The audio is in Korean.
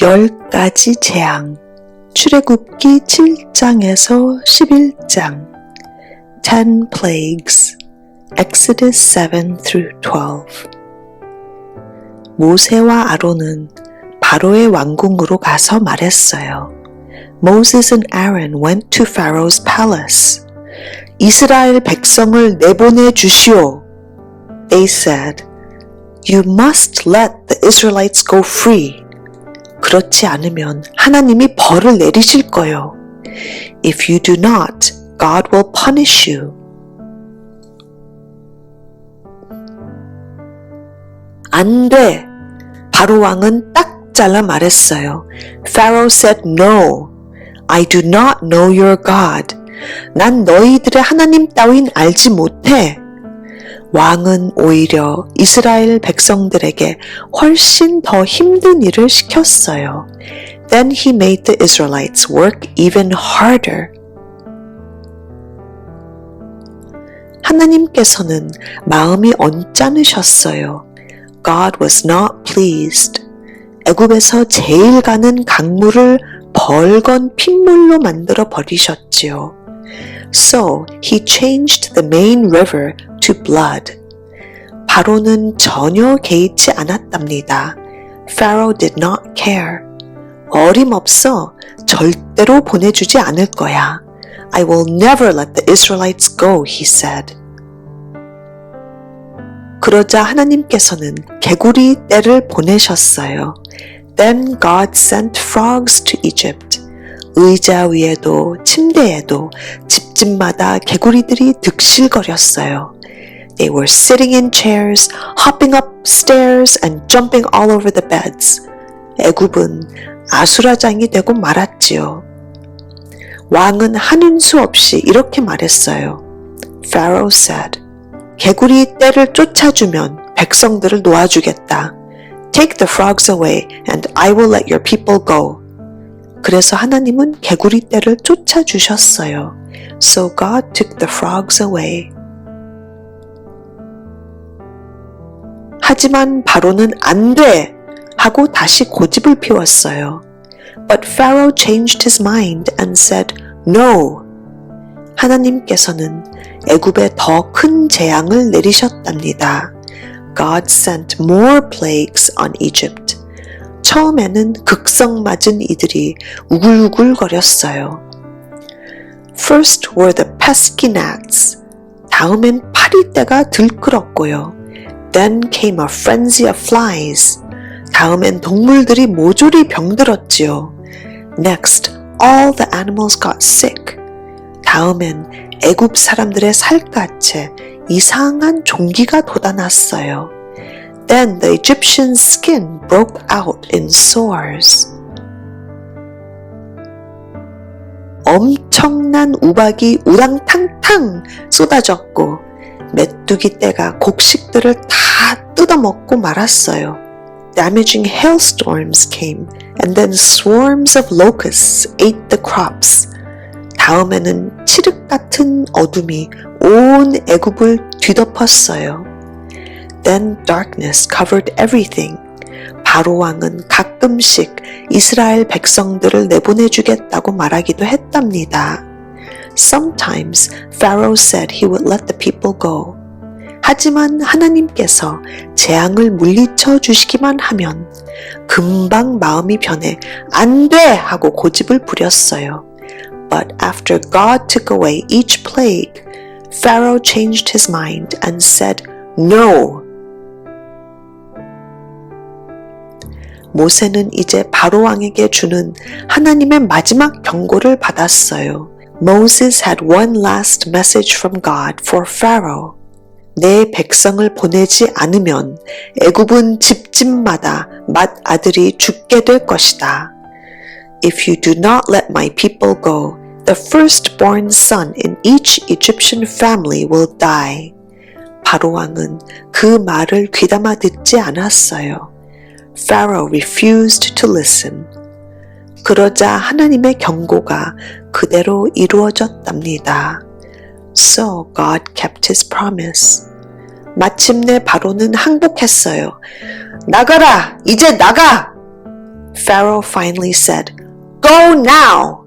열 가지 재앙 출애굽기 7장에서 11장 10 plagues Exodus 7 through 12 모세와 아론은 바로의 왕궁으로 가서 말했어요. Moses and Aaron went to Pharaoh's palace. 이스라엘 백성을 내보내 주시오. They said, You must let the Israelites go free. 그렇지 않으면 하나님이 벌을 내리실 거요. If you do not, God will punish you. 안 돼. 바로 왕은 딱 잘라 말했어요. Pharaoh said no. I do not know your God. 난 너희들의 하나님 따윈 알지 못해. 왕은 오히려 이스라엘 백성들에게 훨씬 더 힘든 일을 시켰어요. Then he made the Israelites work even harder. 하나님께서는 마음이 언짢으셨어요. God was not pleased. 애굽에서 제일 가는 강물을 벌건 핏물로 만들어 버리셨지요. So he changed the main river to blood. 바로는 전혀 개의치 않았답니다. Pharaoh did not care. 어림없어 절대로 보내주지 않을 거야. I will never let the Israelites go, he said. 그러자 하나님께서는 개구리 떼를 보내셨어요. Then God sent frogs to Egypt. 의자 위에도 침대에도 집 집마다 개구리들이 득실거렸어요. They were sitting in chairs, hopping up stairs and jumping all over the beds. 애굽은 아수라장이 되고 말았지요. 왕은 하는 수 없이 이렇게 말했어요. Pharaoh said, 개구리 떼를 쫓아주면 백성들을 놓아주겠다. Take the frogs away and I will let your people go. 그래서 하나님은 개구리 떼를 쫓아주셨어요. So God took the frogs away. 하지만 바로는 안 돼! 하고 다시 고집을 피웠어요. But Pharaoh changed his mind and said, No! 하나님께서는 애굽에 더 큰 재앙을 내리셨답니다. God sent more plagues on Egypt. 처음에는 극성 맞은 이들이 우글우글거렸어요. First were the pesky gnats. 다음엔 파리떼가 들끓었고요. Then came a frenzy of flies. 다음엔 동물들이 모조리 병들었지요. Next, all the animals got sick. 다음엔 애굽 사람들의 살갗에 이상한 종기가 돋아났어요. Then the Egyptian's skin broke out in sores. 엄청난 우박이 우당탕탕 쏟아졌고 메뚜기 떼가 곡식들을 다 뜯어먹고 말았어요. Damaging hailstorms came and then swarms of locusts ate the crops. 다음에는 칠흑 같은 어둠이 온 애굽을 뒤덮었어요. Then darkness covered everything. 바로 왕은 가끔씩 이스라엘 백성들을 내보내주겠다고 말하기도 했답니다. Sometimes Pharaoh said he would let the people go. 하지만 하나님께서 재앙을 물리쳐 주시기만 하면 금방 마음이 변해 안 돼! 하고 고집을 부렸어요. But after God took away each plague, Pharaoh changed his mind and said, No! 모세는 이제 바로 왕에게 주는 하나님의 마지막 경고를 받았어요. Moses had one last message from God for Pharaoh. 내 백성을 보내지 않으면 애굽은 집집마다 맏 아들이 죽게 될 것이다. If you do not let my people go, the firstborn son in each Egyptian family will die. 바로 왕은 그 말을 귀담아 듣지 않았어요. Pharaoh refused to listen. 그러자 하나님의 경고가 그대로 이루어졌답니다. So God kept his promise. 마침내 바로는 항복했어요. 나가라! 이제 나가! Pharaoh finally said, Go now!